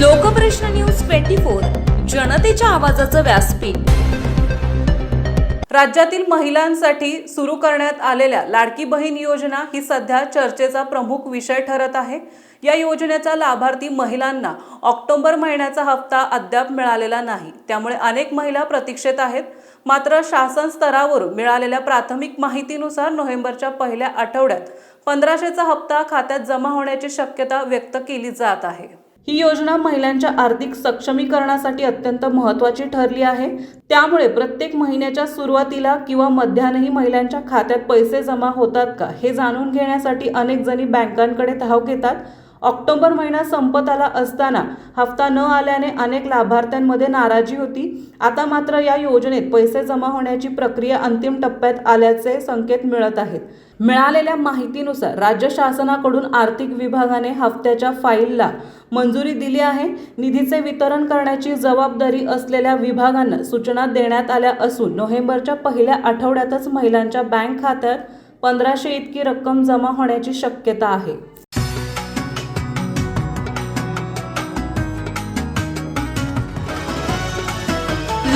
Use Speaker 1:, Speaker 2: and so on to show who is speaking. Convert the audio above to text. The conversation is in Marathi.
Speaker 1: लोकप्रश्न न्यूज ट्वेंटी फोर जनतेच्या आवाजाचं व्यासपीठ.
Speaker 2: राज्यातील महिलांसाठी सुरू करण्यात आलेल्या लाडकी बहीण योजना ही सध्या चर्चेचा प्रमुख विषय ठरत आहे. या योजनेचा लाभार्थी महिलांना ऑक्टोबर महिन्याचा हप्ता अद्याप मिळालेला नाही. त्यामुळे अनेक महिला प्रतीक्षेत आहेत. मात्र शासन स्तरावरून मिळालेल्या प्राथमिक माहितीनुसार नोव्हेंबरच्या पहिल्या आठवड्यात पंधराशेचा हप्ता खात्यात जमा होण्याची शक्यता व्यक्त केली जात आहे. ही योजना महिलांच्या आर्थिक सक्षमीकरणासाठी अत्यंत महत्त्वाची ठरली आहे. त्यामुळे प्रत्येक महिन्याच्या सुरुवातीला किंवा मध्यानही महिलांच्या खात्यात पैसे जमा होतात का हे जाणून घेण्यासाठी अनेक जणी बँकांकडे धाव घेतात. ऑक्टोबर महिना संपत आला असताना हप्ता न आल्याने अनेक लाभार्थ्यांमध्ये नाराजी होती. आता मात्र या योजनेत पैसे जमा होण्याची प्रक्रिया अंतिम टप्प्यात आल्याचे संकेत मिळत आहेत. मिळालेल्या माहितीनुसार राज्य शासनाकडून आर्थिक विभागाने हप्त्याच्या फाईलला मंजुरी दिली आहे. निधीचे वितरण करण्याची जबाबदारी असलेल्या विभागांना सूचना देण्यात आल्या असून नोव्हेंबरच्या पहिल्या आठवड्यातच महिलांच्या बँक खात्यात पंधराशे इतकी रक्कम जमा होण्याची शक्यता आहे.